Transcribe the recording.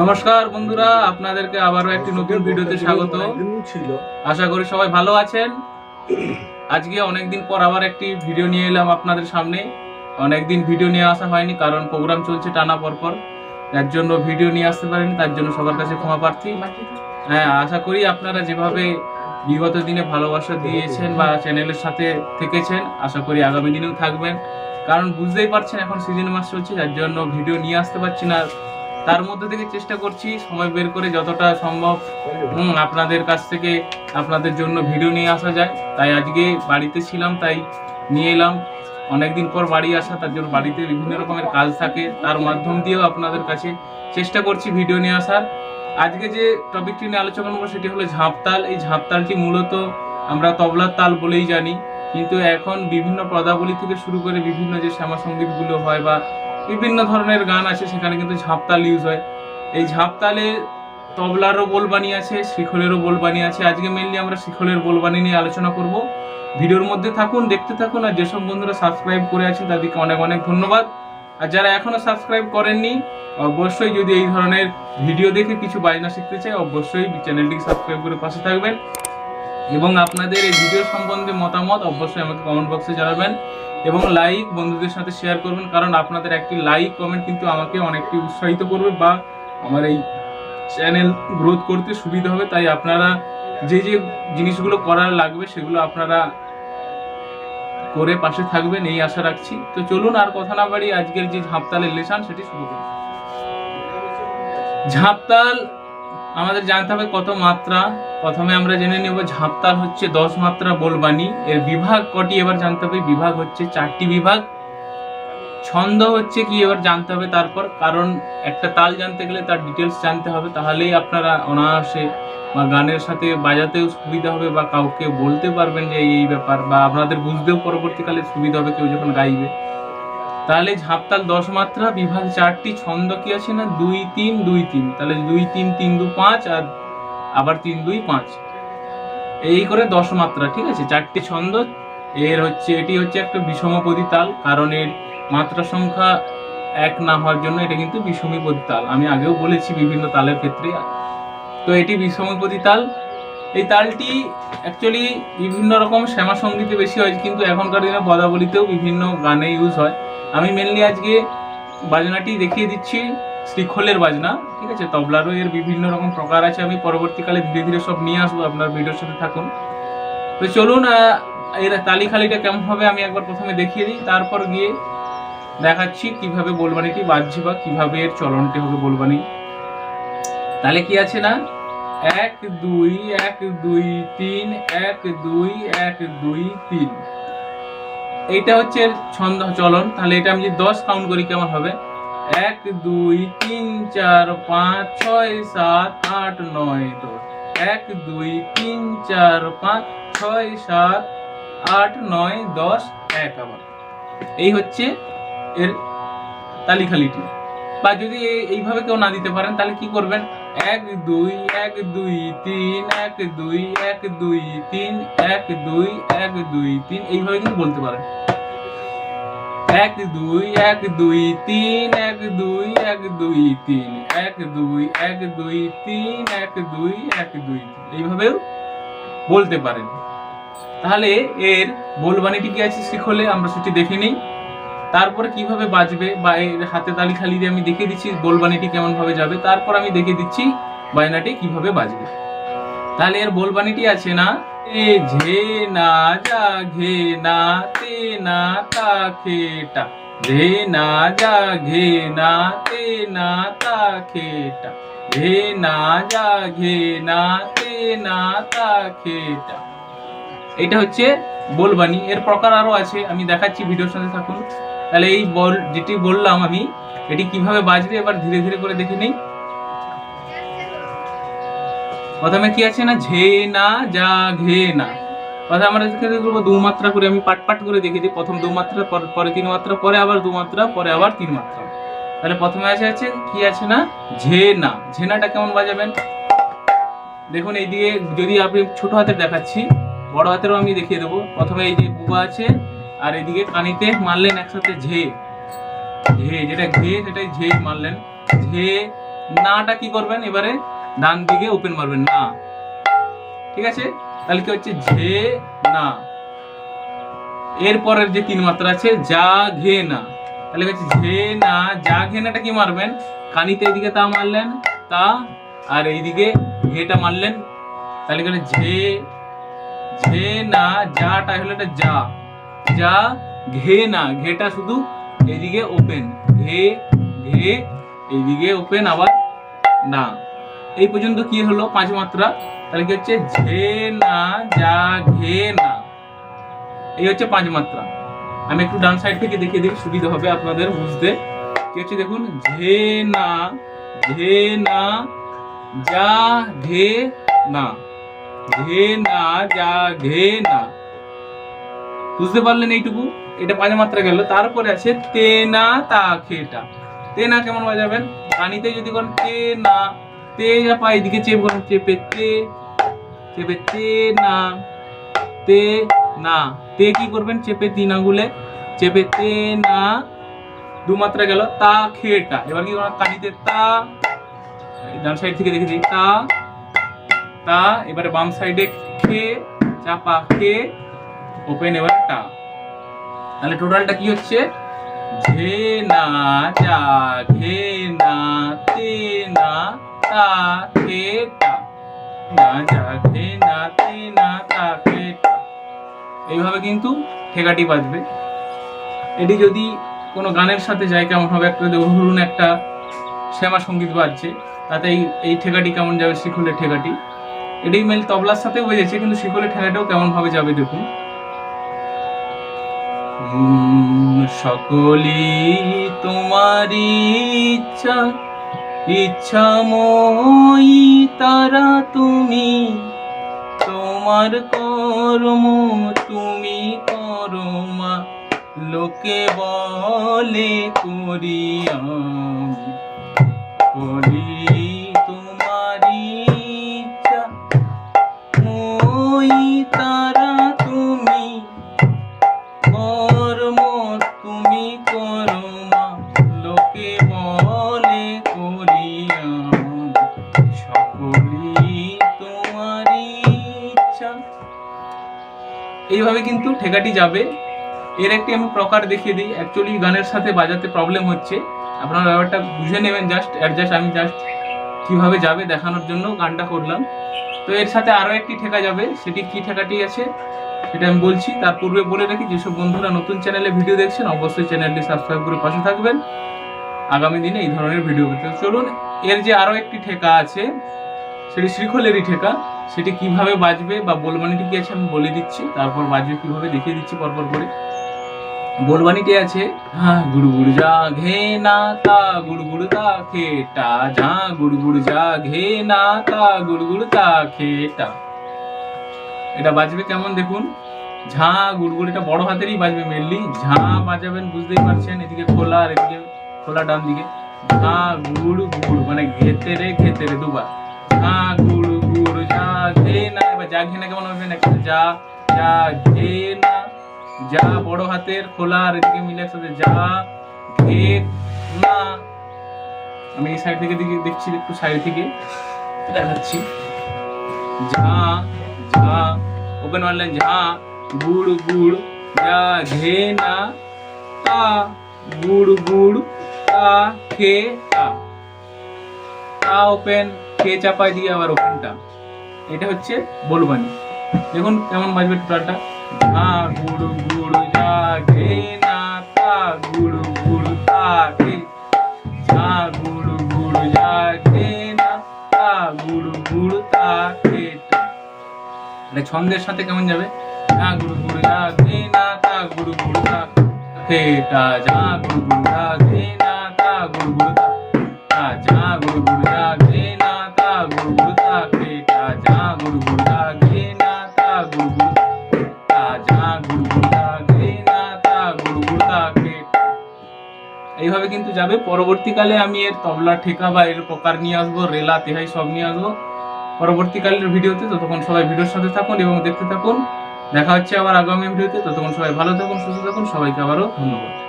নমস্কার বন্ধুরা আপনাদেরকে আবারও একটি নতুন ভিডিওতে স্বাগত। আশা করি সবাই ভালো আছেন। আজকে অনেকদিন পর আবার একটি ভিডিও নিয়ে এলাম আপনাদের সামনে। অনেকদিন ভিডিও নিয়ে আসা হয়নি কারণ প্রোগ্রাম চলছে টানা পরপর যার জন্য ভিডিও নিয়ে আসতে পারিনি তার জন্য সবার কাছে ক্ষমা প্রার্থী। হ্যাঁ আশা করি আপনারা যেভাবে বিগত দিনে ভালোবাসা দিয়েছেন বা চ্যানেলের সাথে থেকেছেন আশা করি আগামী দিনেও থাকবেন। কারণ বুঝতেই পারছেন এখন সিজন মাস চলছে যার জন্য ভিডিও নিয়ে আসতে পারছি না। তার মধ্যে থেকে চেষ্টা করছি সময় বের করে যতটা সম্ভব, হুম, আপনাদের কাছ থেকে আপনাদের জন্য ভিডিও নিয়ে আসা যায়। তাই আজকে বাড়িতে ছিলাম, তাই নিয়ে এলাম। অনেকদিন পর বাড়ি আসা, তার জন্য বাড়িতে বিভিন্ন রকমের কাজ থাকে। তার মাধ্যম দিয়েও আপনাদের কাছে চেষ্টা করছি ভিডিও নিয়ে আসার। আজকে যে টপিকটি নিয়ে আলোচনা করব, সেটি হলো ঝাঁপতাল। এই ঝাঁপতালটি মূলত আমরা তবলার তাল বলেই জানি। কিন্তু এখন বিভিন্ন পদাবলী থেকে শুরু করে বিভিন্ন যে শ্যামা সঙ্গীতগুলো হয় বা বিভিন্ন ধরনের গান আছে, সেখানে কিন্তু ঝাঁপতাল ইউজ হয়। এই ঝাঁপতালে তবলারও বোলবানি আছে, শিখলেরও বোলবানি আছে। আজকে মেনলি আমরা শিখলের বোলবানি নিয়ে আলোচনা করব। ভিডিওর মধ্যে থাকুন, দেখতে থাকুন, আর যেসব বন্ধুরা সাবস্ক্রাইব করে আছেন তাদেরকে অনেক অনেক ধন্যবাদ। আর যারা এখনও সাবস্ক্রাইব করেননি, অবশ্যই যদি এই ধরনের ভিডিও দেখে কিছু বাজনা শিখতে চাই অবশ্যই চ্যানেলটিকে সাবস্ক্রাইব করে পাশে থাকবেন। এবং আপনাদের এই ভিডিও সম্বন্ধে মতামত অবশ্যই আমাকে কমেন্ট বক্সে জানাবেন এবং লাইক বন্ধুদের সাথে শেয়ার করবেন, কারণ আপনাদের একটি লাইক কমেন্ট কিন্তু আমাকে অনেকটি উৎসাহিত করবে বা আমার এই চ্যানেল গ্রোথ করতে সুবিধা হবে। তাই আপনারা যে যে জিনিসগুলো করার লাগবে সেগুলো আপনারা করে পাশে থাকবেন, এই আশা রাখছি। তো চলুন আর কথা না বাড়ি আজকের যে ঝাঁপতালের লেসান সেটি শুরু করি। ঝাঁপতাল আমাদের জানতে হবে কত মাত্রা। প্রথমে আমরা জেনে নেব ঝাঁপতাল হচ্ছে দশ মাত্রা বোলবানি এর বিভাগ কটি? এবার জানতে হবে বিভাগ হচ্ছে চারটি বিভাগ। ছন্দ হচ্ছে কি? এবার জানতে হবে তারপর। কারণ একটা তাল জানতে গেলে তার ডিটেলস জানতে হবে। তাহলেই আপনারা অনায়াসে বা গানের সাথে বাজাতেও সুবিধা হবে বা কাউকে বলতে পারবেন যে এই ব্যাপার বা আপনাদের বুঝতেও পরবর্তীকালে সুবিধা হবে কেউ যখন গাইবে। তাহলে ঝাঁপতাল দশ মাত্রা বিভাগ চারটি ছন্দ কি আছে না? দুই তিন দুই তিন। তাহলে দুই তিন তিন দু পাঁচ আর আবার তিন দুই পাঁচ। এই করে দশ মাত্রা ঠিক আছে? চারটি ছন্দ। এর হচ্ছে, এটি হচ্ছে একটা বিষমপদী তাল কারণ এর মাত্রা সংখ্যা এক না হওয়ার জন্য এটা কিন্তু বিষমীপদী তাল আমি আগেও বলেছি বিভিন্ন তালের ক্ষেত্রে। তো এটি বিষমপদী তাল এই তালটি অ্যাকচুয়ালি বিভিন্ন রকম শ্যামা সঙ্গীতে বেশি হয়, কিন্তু এখনকার দিনে পদাবলিতেও বিভিন্ন গানে ইউজ হয়। আমি মেনলি আজকে বাজনাটি দেখিয়ে দিচ্ছি শ্রীখোলের বাজনা, ঠিক আছে? তবলারও এর বিভিন্ন রকম প্রকার আছে, আমি পরবর্তীকালে ধীরে ধীরে সব নিয়ে আসব, আপনার ভিডিওর সাথে থাকুন। তো চলুন এর তালিখালিটা কেমন হবে আমি একবার প্রথমে দেখিয়ে দিই, তারপর গিয়ে দেখাচ্ছি কীভাবে বোলবানিটি বাজছে বা কীভাবে এর চলনটি হবে বোলবানি তাহলে কি আছে না? এক, দুই এক, দুই, তিন, এক, দুই এক, দুই, তিন। এইটা হচ্ছে ছন্দ চলন। তাহলে এটা আমি যদি দশ কাউন্ট করি, কেমন হবে? এক, দুই, তিন, চার, পাঁচ, ছয়, সাত, আট, নয়, দশ। এক, দুই, তিন, চার, পাঁচ, ছয়, সাত, আট, নয়, দশ, এক আবার। এই হচ্ছে এর তালিখালিটি বা যদি এই- এইভাবে কেউ না দিতে পারেন, তাহলে কি করবেন? এক দুই এক দুই তিন, এক দুই এক দুই তিন, এক দুই এক দুই তিন। এইভাবে কিন্তু বলতে পারেন। এক দুই এক দুই তিন, এক দুই এক দুই তিন, এক দুই এক দুই তিন, এক দুই এক দুই তিন। এইভাবেও বলতে পারেন। তাহলে এর বোলবানিটি কি আছে, শিখলে আমরা সেটি দেখে নিই। তারপরে কীভাবে বাজবে বা এর হাতে তালি খালি দিয়ে আমি দেখিয়ে দিচ্ছি বোলবানিটি কেমন ভাবে যাবে, তারপর আমি দেখিয়ে দিচ্ছি বায়নাটি কীভাবে বাজবে। তাহলে এর বোলবানিটি আছে না? এ ঝে না যা ঘে না তে না তা খেটা ঝে না যা ঘে না তে না তা খেটা ঝে না যা ঘে না তে না তা খেটা এটা হচ্ছে বোলবানি এর প্রকার আরও আছে, আমি দেখাচ্ছি, ভিডিওর সাথে থাকুন। তাহলে এই বল, যেটি বললাম আমি, এটি কীভাবে বাজবে এবার ধীরে ধীরে করে দেখে নিই। প্রথমে কি আছে না? ঝে না, যা, ঘে না। কথা আমরা এখানে করব? দু করে আমি পাট পাট করে দেখে দিই প্রথম দু মাত্রা পর- তিন মাত্রা, পরে আবার দু মাত্রা পরে আবার তিন মাত্রা। তাহলে প্রথমে আছে আছে, কি আছে না? ঝে না। ঝেনাটা কেমন বাজাবেন? দেখুন এইদিকে যদি আপনি ছোট হাতের দেখাচ্ছি, বড় হাতেরও আমি দেখিয়ে দেবো। প্রথমে এই যে বুবা আছে আর এদিকে কানিতে মারলেন একসাথে ঝে। ঝে, যেটা ঘে, সেটাই ঝে মারলেন। ঝে, নাটা কি করবেন এবারে? ডান দিকে ওপেন মারবেন, না। ঠিক আছে? তাহলে কি হচ্ছে? ঝে, না। এরপরের যে তিন মাত্রা আছে, যা, ঘে, না। তাহলে হচ্ছে? ঝে, না। যা, ঘে, নাটা কি মারবেন? কানিতে এইদিকে তা মারলেন, তা, আর এইদিকে ঘেটা মারলেন। তাহলে কি হলো? ঝে ঝে, না যাটা হলো এটা যা। যা ঘে না, ঘেটা শুধু এদিকে ওপেন ঘে ঘে এইদিকে ওপেন আবার না। এই পর্যন্ত কি হলো? পাঁচ মাত্রা। তাহলে কি হচ্ছে? ঝে না, যা ঘে না। এই হচ্ছে পাঁচ মাত্রা। আমি একটু ডান সাইড থেকে দেখিয়ে দিই, সুবিধা হবে আপনাদের বুঝতে। কি হচ্ছে দেখুন? ঝে না ঝে না, যা ঘে না। ঘে না, যা ঘে না। বুঝতে পারলেন এইটুকু? এটা পাঁচ মাত্রা গেল। তারপরে আছে তে না তা খেটা। তে না কেমন বাজাবেন? কানিতে যদি করেন তে না তে এদিকে চেপ করেন চেপে তে চেপে তে না তে না। তে কি করবেন? চেপে তিন আঙ্গুলে চেপে তে না দু মাত্রা গেল, তা খেটা। এবার কি করবেন? কানিতে তা ডান সাইড থেকে দেখেছি, তা তা, এবারে বাম সাইডে খে, চাপা খে ওপেন এবার টা তাহলে টোটালটা কি হচ্ছে? ঝে না যা ঘে না তে না তা খে টা না যা ঘে না তে না তা টা এইভাবে কিন্তু ঠেকাটি বাজবে। এটি যদি কোনো গানের সাথে যায় কেমন হবে একটা ধরুন একটা শ্যামা সংগীত বাজছে, তাতে এই এই ঠেকাটি কেমন যাবে? শিখলের ঠেকাটি। এটি মেল তবলার সাথেও বেজেছে, কিন্তু শিখলের ঠেকাটাও কেমনভাবে যাবে দেখুন। সকলি তোমারি ইচ্ছা ইচ্ছা মই তারা তুমি। তোমার কর্ম তুমি করো মা লোকে বলে করি লোকে বলে করি আমি সকলি তোমারই ইচ্ছা। এইভাবে কিন্তু ঠেকাটি যাবে। এর একটি আমি প্রকার দেখিয়ে দিই। অ্যাকচুয়ালি গানের সাথে বাজাতে প্রবলেম হচ্ছে। আপনারা ব্যাপারটা বুঝে নেবেন জাস্ট অ্যাডজাস্ট আমি জাস্ট কীভাবে যাবে দেখানোর জন্য গানটা করলাম। তো এর সাথে আরও একটি ঠেকা যাবে। সেটি কি ঠেকাটি আছে সেটা আমি বলছি। তার পূর্বে বলে রাখি, যেসব বন্ধুরা নতুন চ্যানেলে ভিডিও দেখছেন, অবশ্যই চ্যানেলটি সাবস্ক্রাইব করে পাশে থাকবেন। আগামী দিনে এই ধরনের ভিডিও পেতে। চলুন, এর যে আরও একটি ঠেকা আছে, সেটি শ্রীখলেরই ঠেকা। সেটি কীভাবে বাজবে বা বলবানিটি কি আছে আমি বলে দিচ্ছি। তারপর বাজবে কীভাবে দেখিয়ে দিচ্ছি পরপর করে। বলবানিটি আছে হ্যাঁ গুড় যা ঘে না তা গুড় তা খেটা যা গুড় গুড় যা ঘে না তা গুড় গুড় তা খেটা এটা বাজবে কেমন দেখুন? ঝা, গুড়গুড়, এটা বড় হাতেরই বাজবে মেনলি ঝা বাজাবেন, বুঝতেই পারছেন, এদিকে খোলা আর এদিকে খোলা ডান দিকে। ঝা গুড় গুড় মানে ঘেতে রে ঘেতে রে দুবার। ঝা গুড় গুড় যা ঘে না, এবার যা ঘে না কেমন হবে না? যা যা ঘে না যা বড় হাতের খোলা, আর এদিকে মিলে একসাথে যা ঘে না। আমি এই সাইড থেকে দেখছি একটু সাইড থেকে, দেখাচ্ছি। ঝা ঝা ওপেন মারলেন ঝা গুড় গুড় যা ঘে না, তা গুড় গুড় তা খে তা তা ওপেন খে চাপাই দিয়ে আবার ওপেনটা এটা হচ্ছে বলবানি দেখুন কেমন বাজবে টোটালটা। ঝা গুড় গুড় যা ঘে, না, তা, গুড় গুড় তা খে ঝা গুড় গুড় যা ঘে, না, তা, গুড় গুড় তা খে টা এটা ছন্দের সাথে কেমন যাবে? যা গুরু গুরু যা ঘে, না, তা গুরু গুরু তা খেটা যা গুরু গুরু যা ঘে, না এইভাবে কিন্তু যাবে। পরবর্তীকালে আমি এর তবলা, ঠেকা বা এর প্রকার নিয়ে আসব, রেলা, তেহাই সব নিয়ে আসব। পরবর্তীকালের ভিডিওতে ততক্ষণ সবাই ভিডিওর সাথে থাকুন এবং দেখতে থাকুন। দেখা হচ্ছে আবার আগামী ভিডিওতে। ততক্ষণ সবাই ভালো থাকুন, সুস্থ থাকুন। সবাইকে আবারও ধন্যবাদ।